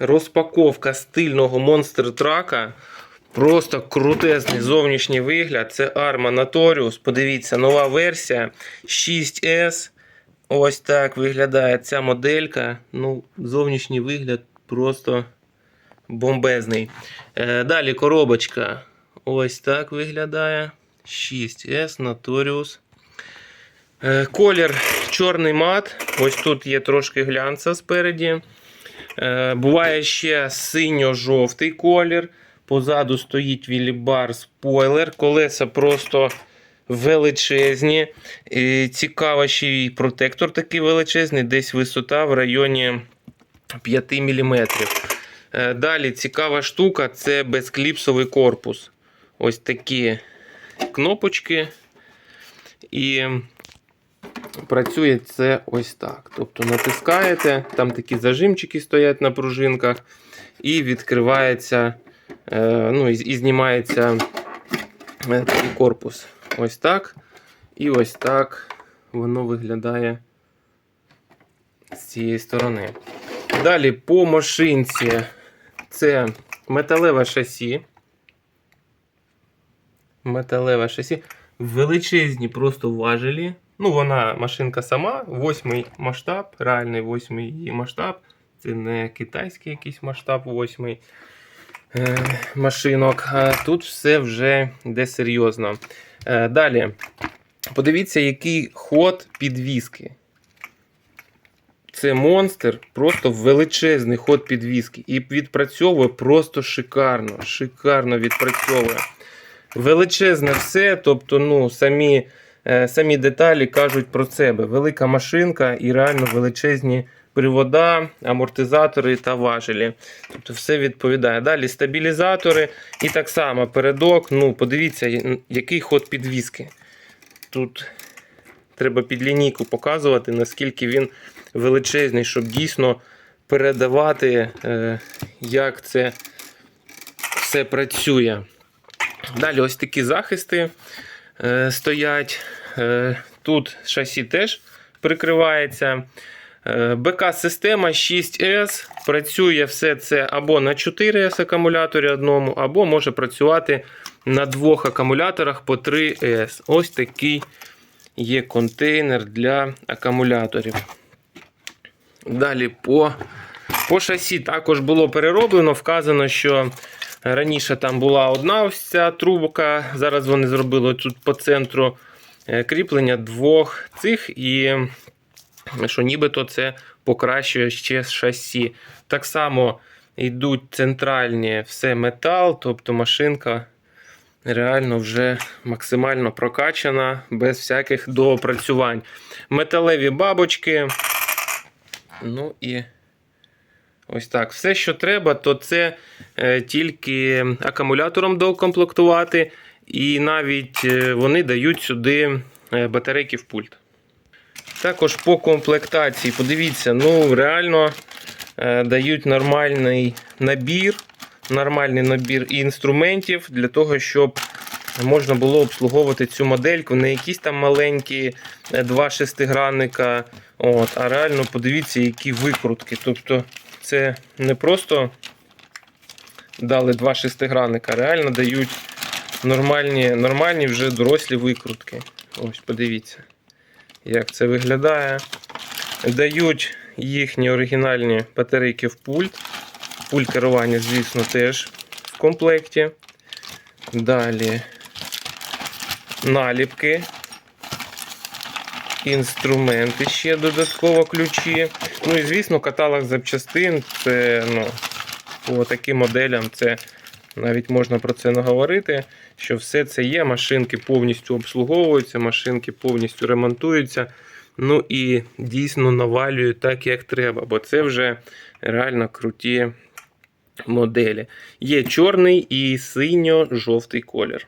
Розпаковка стильного монстр трака. Просто крутезний зовнішній вигляд. Це Arma Notorious. Подивіться, нова версія 6S. Ось так виглядає ця моделька. Ну, зовнішній вигляд просто бомбезний. Е, далі коробочка. Ось так виглядає. 6S Notorious. Е, колір чорний мат. Ось тут є трошки глянца спереді. Е, буває ще синьо-жовтий колір. Позаду стоїть вілібар спойлер. Колеса просто величезні. І цікаво, ще й протектор такий величезний, десь висота в районі 5 мм. Далі цікава штука це безкліпсовий корпус. Ось такі кнопочки. І працює це ось так. Тобто натискаєте, там такі зажимчики стоять на пружинках, і відкривається, е, ну, і, знімається е, такий корпус. Ось так. І ось так воно виглядає з цієї сторони. Далі по машинці це металеве шасі. Металеве шасі. Величезні просто важелі. Ну, вона машинка сама, восьмий масштаб, реальний восьмий її масштаб. Це не китайський якийсь масштаб восьмий е, машинок. Тут все вже йде серйозно. Е, далі. Подивіться, який ход підвіски. Це монстр, просто величезний ход підвіски. І відпрацьовує просто шикарно. Шикарно відпрацьовує. Величезне все, тобто, ну, самі, самі деталі кажуть про себе. Велика машинка і реально величезні привода, амортизатори та важелі. Тобто все відповідає. Далі стабілізатори і так само передок. Ну, подивіться, який ход підвіски. Тут треба під лінійку показувати, наскільки він величезний, щоб дійсно передавати, е, як це все працює. Далі ось такі захисти е, стоять. Е, тут шасі теж прикривається. Е, БК-система 6S. Працює все це або на 4С акумуляторі одному, або може працювати на двох акумуляторах по 3С. Ось такий є контейнер для акумуляторів. Далі по, по шасі також було перероблено. Вказано, що раніше там була одна ось ця трубка. Зараз вони зробили тут по центру е, кріплення двох цих, і що нібито це покращує ще шасі. Так само йдуть центральні все метал, тобто машинка реально вже максимально прокачана, без всяких доопрацювань. Металеві бабочки. Ну і ось так. Все, що треба, то це е, тільки акумулятором доукомплектувати, і навіть е, вони дають сюди е, батарейки в пульт. Також по комплектації, подивіться, ну реально дають нормальний набір, нормальний набір інструментів для того, щоб можна було обслуговувати цю модельку. Не якісь там маленькі два шестигранника, от, а реально подивіться, які викрутки. Тобто це не просто дали два шестигранника, реально дають нормальні, нормальні вже дорослі викрутки. Ось, подивіться як це виглядає. Дають їхні оригінальні батарейки в пульт. Пульт керування, звісно, теж в комплекті. Далі наліпки. Інструменти ще додатково ключі. Ну і, звісно, каталог запчастин. Це ну, по таким моделям це навіть можна про це наговорити, що все це є. Машинки повністю обслуговуються, машинки повністю ремонтуються. Ну і дійсно навалюють так, як треба, бо це вже реально круті моделі. Є чорний і синьо-жовтий колір.